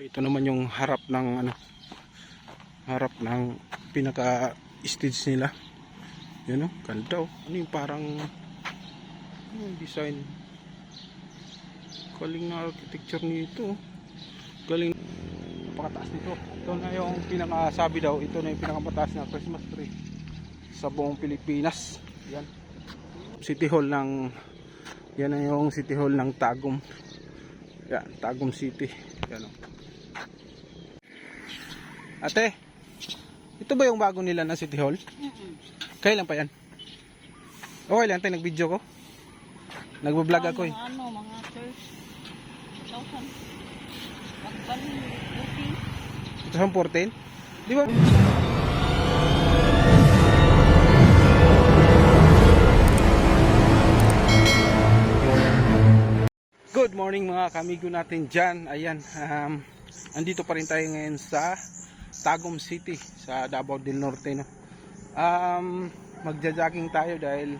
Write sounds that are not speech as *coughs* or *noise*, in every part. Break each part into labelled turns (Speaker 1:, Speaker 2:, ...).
Speaker 1: Ito naman yung harap ng ano harap ng pinaka stage nila. Yun oh, ganda oh. Ano yung parang ano yung design. Galing na architecture nito. Galing napakataas nito. Ito na yung pinakasabi daw, ito na yung pinakamataas na Christmas tree sa buong Pilipinas. Yan. City Hall ng yan na yung City Hall ng Tagum. Yan, Tagum City. Yan oh. Ate, ito ba yung bago nila na City Hall? Kailan pa yan? Okay lang, tayo nag-video ko. Nagbablog ako eh.
Speaker 2: Ano, mga 30,000. Magbaling, okay.
Speaker 1: 2014? Di ba? Good morning mga kamigo natin dyan. Ayan, um, andito pa rin tayo ngayon sa Tagum City sa Davao del Norte. No? Um, magja-jogging tayo dahil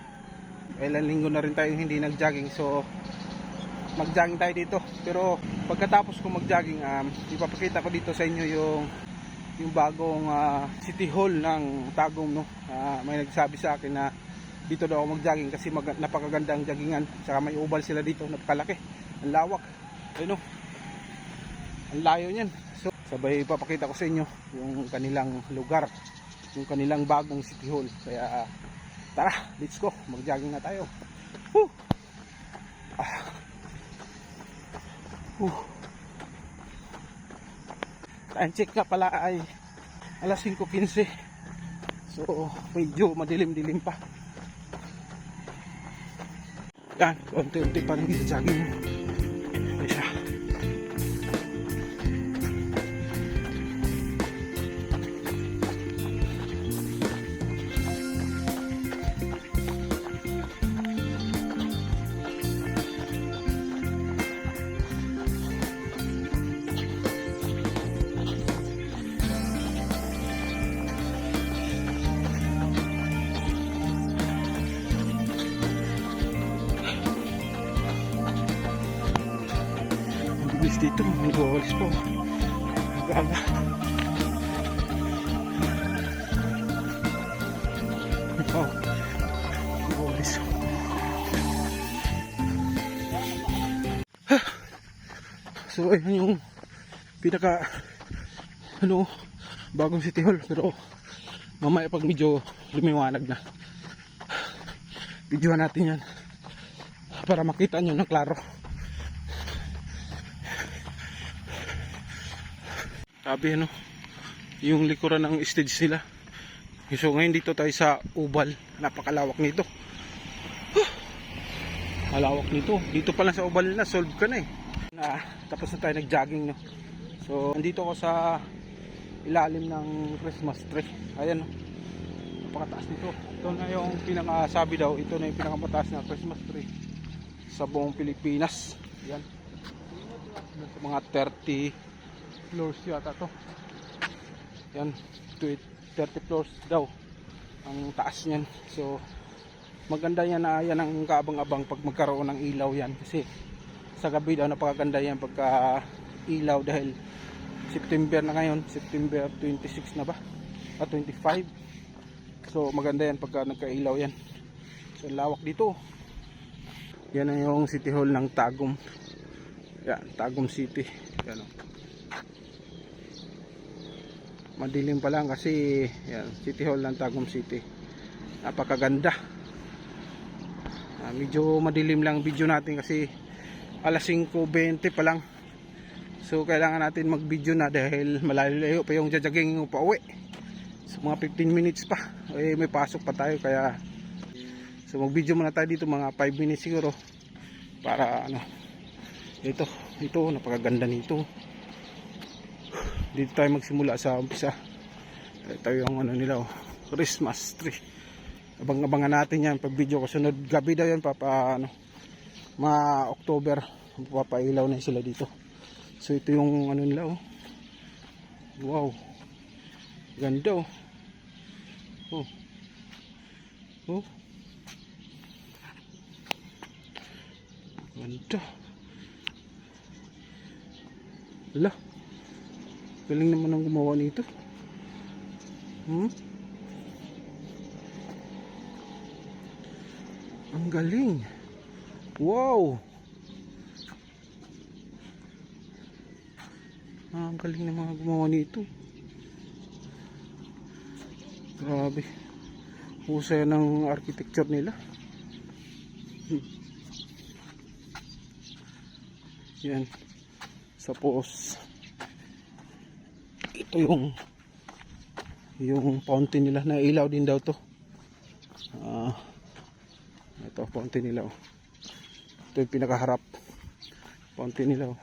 Speaker 1: ilang linggo na rin tayo hindi nag-jogging. So, mag-jogging tayo dito. Pero pagkatapos ko mag-jogging, um, ipapakita ko dito sa inyo yung yung bagong ah, City Hall ng Tagum. No? Ah, may nagsabi sa akin na dito daw ako mag-jogging kasi mag- napakaganda ang joggingan. Saka may ubal sila dito, napakalaki. Ang lawak. Ayun oh. Ang layo niyan. Sabay ipapakita ko sa inyo yung kanilang lugar, yung kanilang bagong City Hall. Kaya ah, tara, let's go. Mag-jogging na tayo. Woo! Ah. Woo. Time check nga pala ay alas 5.15. So, medyo madilim-dilim pa. Yan, unti-unti pa rin sa jogging. Dito, mag-uwalis po. Aga-aga. Oh, mag-uwalis. So, ayun yung pinaka ano, bagong City Hall. Pero, mamaya pag medyo lumiwanag na, videohan natin yan para makita nyo ng klaro. Sabi ano, yung likuran ng stage nila. So ngayon dito tayo sa Ubal. Napakalawak nito. Huh! Malawak nito. Dito pa lang sa Ubal na, solve ka na eh. Na, tapos na tayo nag-jogging no. So andito ako sa ilalim ng Christmas tree. Ayan no. Napakataas nito. Ito na yung pinakasabi daw, ito na yung pinakamataas na Christmas tree sa buong Pilipinas. Yan. Sa mga 30 floors yata to. Yan to 30 floors daw ang taas niyan. So maganda yan na yan ang kaabang-abang pag magkaroon ng ilaw yan. Kasi sa gabi daw napakaganda yan pagka ilaw dahil September na ngayon. September 26 na ba? At 25 so maganda yan pagka nagkailaw yan. So lawak dito. Yan ang yung city hall ng Tagum. Yan Tagum City. Yan o madilim pa lang kasi yan, City Hall ng Tagum City. Napakaganda. Ah, medyo madilim lang video natin kasi alas 5.20 pa lang. So kailangan natin mag video na dahil malayo pa yung jajaging pa uwi so mga 15 minutes pa. Eh, may pasok pa tayo kaya so mag video muna tayo dito mga 5 minutes siguro para ano ito ito napakaganda nito dito tayo magsimula sa umpisa. Ito yung ano nila oh, Christmas tree. Abang-abangan natin yan pag video ko sunod gabi daw yan papa ano mga October. Papailaw na sila dito. So ito yung ano nila oh. Wow. Ganda oh. Oh. Oh. Ganda. Ala. Galing naman ang gumawa nito. Hmm? Ang galing. Wow! Ah, ang galing ng mga gumawa nito. Grabe. Husay ng architecture nila. Hmm. Yan. Suppose ito yung yung fountain nila na ilaw din daw to. Ah. ito fountain nila oh. Ito yung pinakaharap. Fountain nila oh.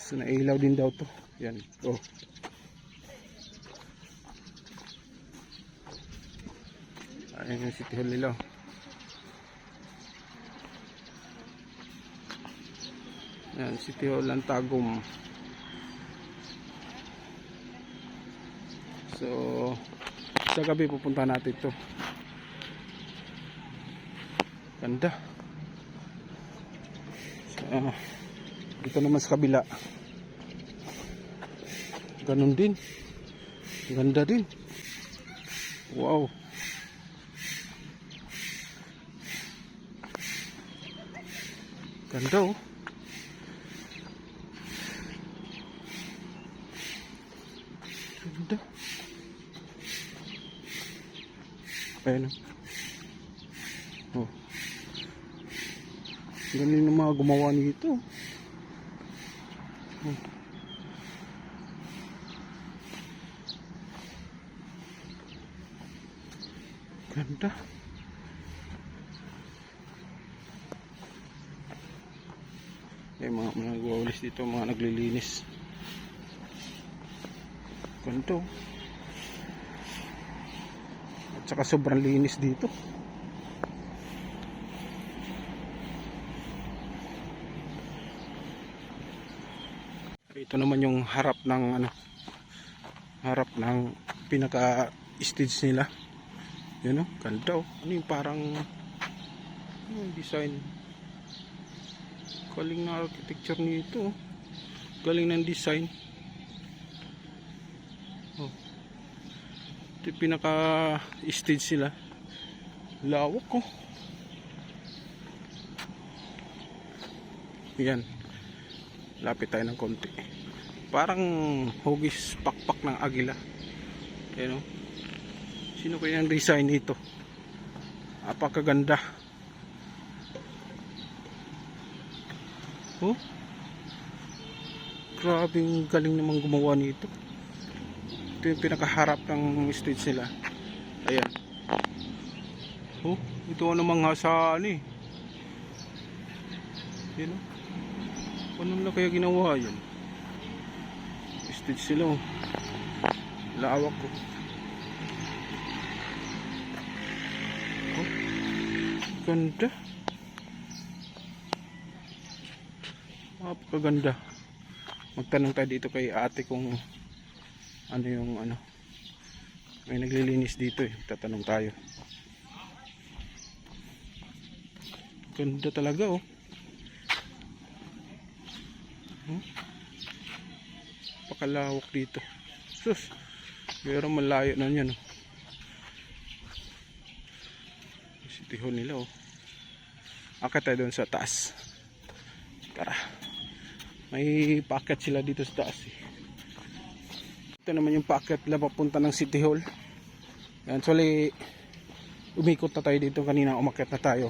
Speaker 1: So nailaw din daw to. Yan. Oh. Ayan yung city hall nila. oh. Yan, City Hall ng Tagum. So, sa gabi pupunta natin to. Ganda. So, ah, dito naman sa kabila. Ganun din. Ganda din. Wow. Ganda oh. Ayan oh. Oh. Galing ng mga gumawa nito. Oh. Ganda. May mga mga nagwawalis dito, mga naglilinis. Ganito. At saka sobrang linis dito. Ito naman yung harap ng ano harap ng pinaka stage nila. Yun oh, ganda oh. Ano yung parang ano yung design. Galing na architecture nito. oh. Galing ng design. Ito yung pinaka stage sila. Lawak ko. Yan. Lapit tayo ng konti. Parang hugis pakpak ng agila. Yan o. Sino kaya ang design nito? Apakaganda. Oh. Grabe galing namang gumawa nito. Ito yung pinakaharap ng stage nila. Ayan. Oh, ito namang nga sa ano eh. Yan oh. Paano nila kaya ginawa yan? Stage sila oh. Lawak ko. Oh. Ganda. Napakaganda. Magtanong tayo dito kay ate kung ano yung ano. May naglilinis dito eh. Tatanong tayo. Ganda talaga oh. Hmm? Pakalawak dito. Sus. Pero malayo na yan oh. City Hall nila oh. Akit tayo doon sa taas. Tara. May packet sila dito sa taas eh. Ito naman yung packet nila papunta ng City Hall. Yan, actually, umikot na tayo dito kanina, umakyat na tayo.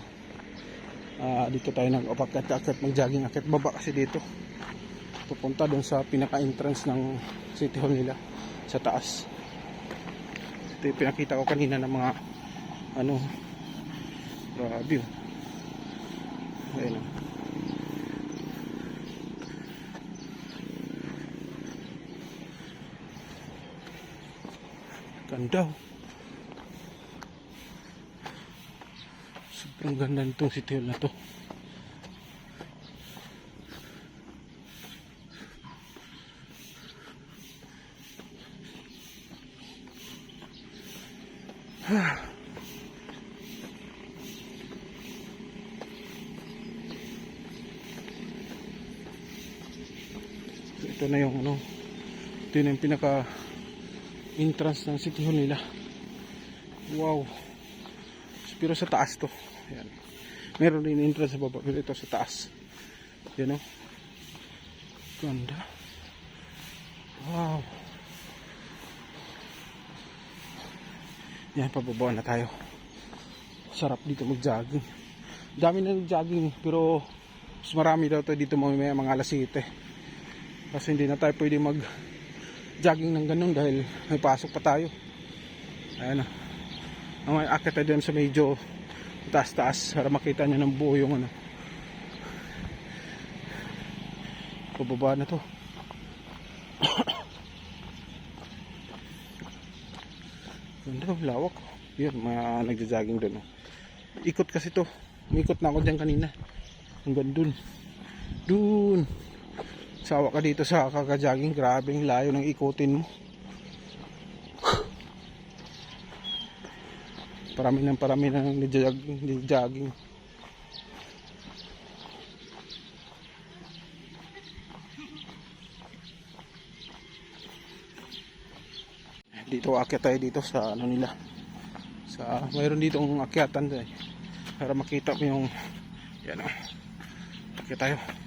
Speaker 1: Ah, dito tayo nag umakyat akit mag-jogging akit baba kasi dito. Pupunta doon sa pinaka-entrance ng City Hall nila sa taas. Ito yung pinakita ko kanina ng mga ano grabe oh. Ayun oh. Ganda oh. Sobrang ganda nitong hall na to. *sighs* Ito na yung ano Ito yun yung pinaka entrance ng City Hall nila. Wow. Pero sa taas to. Ayan. Meron din entrance sa baba. Pero ito sa taas. Yan o. Ganda. Wow. Yan, pababa na tayo. Sarap dito mag-jogging. Dami na nag-jogging pero mas marami daw tayo dito mamaya mga alas 7. Kasi hindi na tayo pwede mag jogging ng ganun dahil may pasok pa tayo. Ayan na. Ang may akit tayo sa medyo taas-taas para makita nyo ng buo yung ano. Pababa na to. *coughs* Ganda, lawak. Yun, mga nagja-jogging doon. oh. Ikot kasi to. Umikot na ako dyan kanina. Hanggang dun. Dun. Sawa ka dito sa kaka-jogging. Grabe yung layo ng ikutin mo. Parami ng parami nagja-jogging. nagja-jogging. dito akyat tayo dito sa ano nila sa mayroon dito ang akyatan tayo para makita mo yung yan o akyat tayo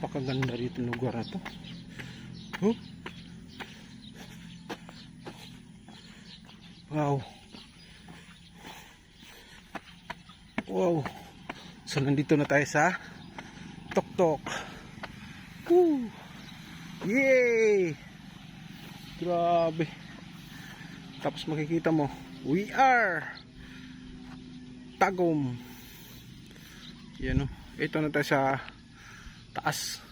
Speaker 1: napakaganda dito lugar na to huh? wow wow so nandito na tayo sa tok tok Woo! yay grabe tapos makikita mo, we are Tagum. Yan o. Ito na tayo sa taas.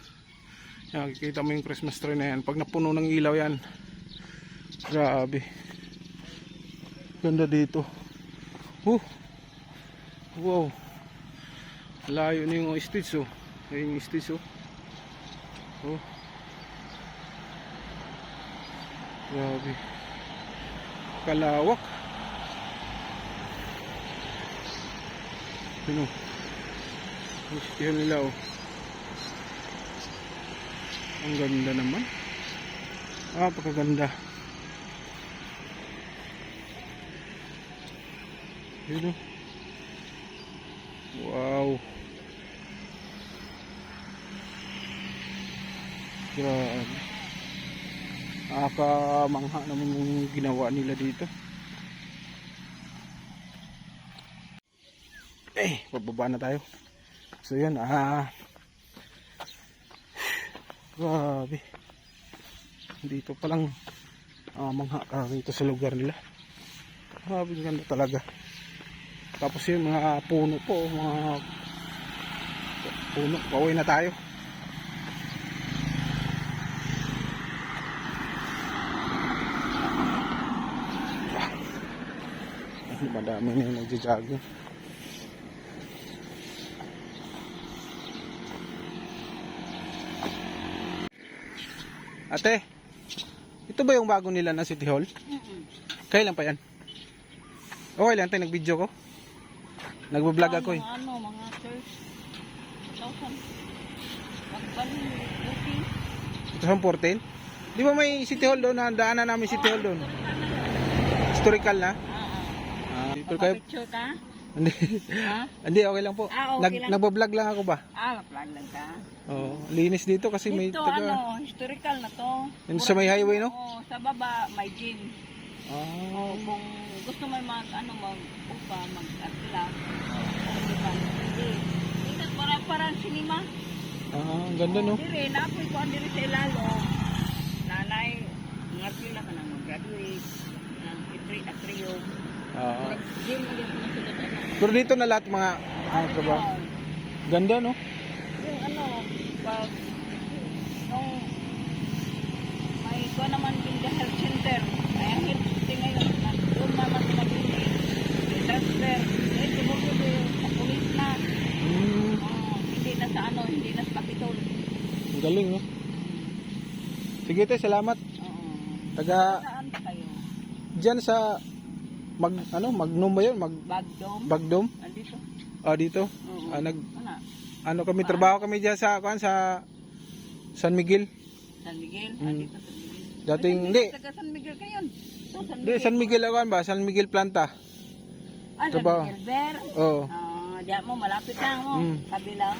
Speaker 1: Yan, makikita mo yung Christmas tree na yan. Pag napuno ng ilaw yan. Grabe. Ganda dito. Uh. Wow. Layo na yung stage oh. Yung stage oh. Oh. Grabe kalawak ano gustihan nila oh ang ganda naman ah pagkaganda yun oh wow grabe Nakakamangha naman yung ginawa nila dito. Eh, pababa na tayo. So yun, ah. Grabe. Dito pa lang ah, mangha ka rito sa lugar nila. Grabe, ganda talaga. Tapos yung mga puno po, mga puno, pauwi na tayo. madami na yung nagja-jogging ate ito ba yung bago nila na City Hall?
Speaker 2: Mm-mm.
Speaker 1: kailan pa yan? okay lang tayo nag-video ko nagbablog ako eh
Speaker 2: Ano, mga church. 2,000. Pagbalin, booking.
Speaker 1: 2014 di ba may City Hall doon na daanan namin City Hall doon historical na
Speaker 2: Ah,
Speaker 1: Ah, pero kayo
Speaker 2: Picture ka?
Speaker 1: Hindi
Speaker 2: Ha?
Speaker 1: hindi okay lang po
Speaker 2: Ah, okay
Speaker 1: Nag,
Speaker 2: lang.
Speaker 1: nagbablog lang ako ba
Speaker 2: Ah, vlog lang ka.
Speaker 1: oh, linis dito kasi may
Speaker 2: Ito,
Speaker 1: taga
Speaker 2: ano, historical na to.
Speaker 1: Yun sa may highway, no?
Speaker 2: Oo, sa baba, may gym.
Speaker 1: ah,
Speaker 2: O, kung gusto mo mag, ano, mag, upa, mag-atla. Diba? Hindi. Ito, parang, parang cinema.
Speaker 1: ah, ang ganda no
Speaker 2: Dire, napoy ko ang dire sa ilalo. Nanay, mga pila ka na mag-graduate. Ng itri at trio. Ulit na sila ano.
Speaker 1: pero dito na lahat mga ano trabaho
Speaker 2: Ayun.
Speaker 1: ganda no
Speaker 2: Yung ano, pag nung may ko naman yung the health center, ay ang health center ngayon, na doon naman sa mabili, transfer, eh, yung sa pulis na, oh, hindi na sa ano, hindi na sa kapitol.
Speaker 1: ang galing no sige te salamat
Speaker 2: Oo.
Speaker 1: taga
Speaker 2: Saan pa kayo?
Speaker 1: diyan sa mag ano magnum ba yun mag
Speaker 2: Bagdom?
Speaker 1: bagdom
Speaker 2: Andito?
Speaker 1: ah dito
Speaker 2: Oo.
Speaker 1: ah, nag
Speaker 2: Ano?
Speaker 1: ano kami trabaho kami diyan sa kuan sa San Miguel
Speaker 2: San Miguel.
Speaker 1: Mm.
Speaker 2: Ah, dito San Miguel.
Speaker 1: Dating,
Speaker 2: San
Speaker 1: hindi.
Speaker 2: Miguel, Taga San Miguel kayo. So, San
Speaker 1: Hindi, San Miguel ako ba? San Miguel Planta.
Speaker 2: Ah, San
Speaker 1: ba?
Speaker 2: Miguel Ver.
Speaker 1: Oo.
Speaker 2: Ah, diyan mo, malapit lang mo.
Speaker 1: Mm.
Speaker 2: Sabi lang.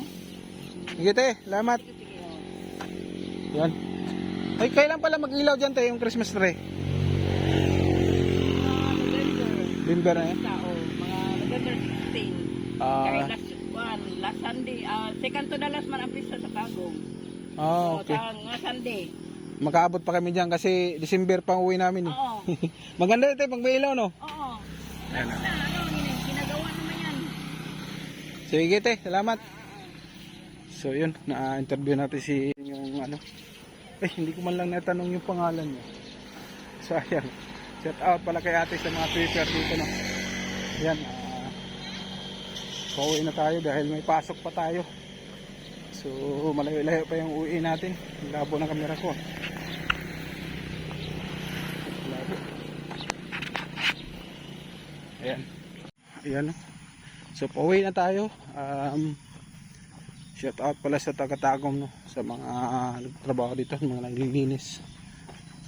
Speaker 1: Sige te, salamat.
Speaker 2: Sige, sige. oh.
Speaker 1: Yan. Ay, kailan pala mag-ilaw dyan te, yung Christmas tree?
Speaker 2: Mga November
Speaker 1: na yan.
Speaker 2: Tao, mga November 16. Kaya
Speaker 1: Ah,
Speaker 2: last, one, last Sunday, ah, second to the last man ang pista sa Tagum.
Speaker 1: ah,
Speaker 2: So,
Speaker 1: okay.
Speaker 2: sa nga Sunday.
Speaker 1: Makaabot pa kami dyan kasi December pa ang uwi namin eh.
Speaker 2: Oo. *laughs*
Speaker 1: Maganda ito pag may ilaw no?
Speaker 2: Oo.
Speaker 1: Ayan.
Speaker 2: Na, ano, yun, ginagawa naman yan.
Speaker 1: Sige te, salamat. So yun, na-interview natin si yung ano. Eh, hindi ko man lang natanong yung pangalan niya. So ayan, shout out pala kay ate sa mga Twitter dito no. Ayan, ah, pauwi na tayo dahil may pasok pa tayo. So malayo-layo pa yung uwi natin. Labo ng kamera ko. Labo. Ayan. Ayan no. So pauwi na tayo. Um, shout out pala sa taga-tagom no sa mga nagtrabaho dito, mga naglilinis.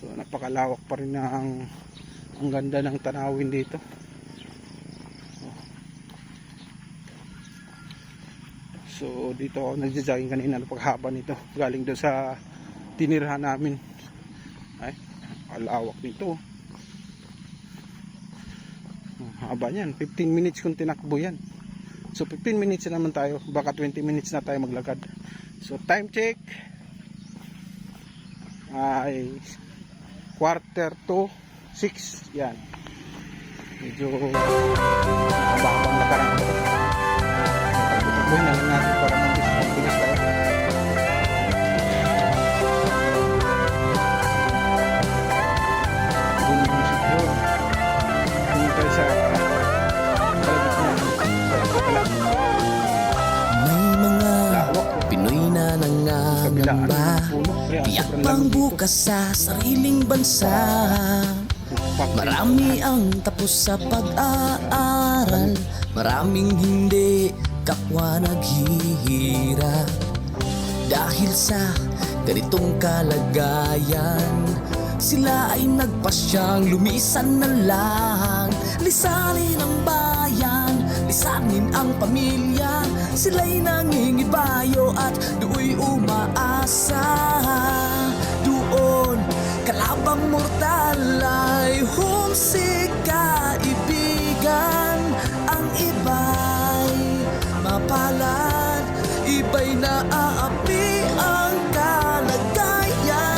Speaker 1: So napakalawak pa rin na ang ganda ng tanawin dito. So dito ako nagja-jogging kanina ng paghaba nito. Galing doon sa tinirhan namin. Ay, kalawak nito. Haba niyan, 15 minutes kung tinakbo yan. So 15 minutes na naman tayo, baka 20 minutes na tayo maglakad. So time check ay quarter to 6 yan. Medyo mababang nakarang. Takbuhin na lang natin para mabilis tayo.
Speaker 3: Nangangamba Tiyak pang bukas sa sariling bansa Marami ang tapos sa pag-aaral Maraming hindi kapwa naghihirap Dahil sa ganitong kalagayan Sila ay nagpasyang lumisan na lang Lisanin ang bayan, lisanin ang pamilya. Sila'y nangingibayo at do'y umaasa. Doon kalabang mortal ay homesick kaibigan ang iba'y mapalay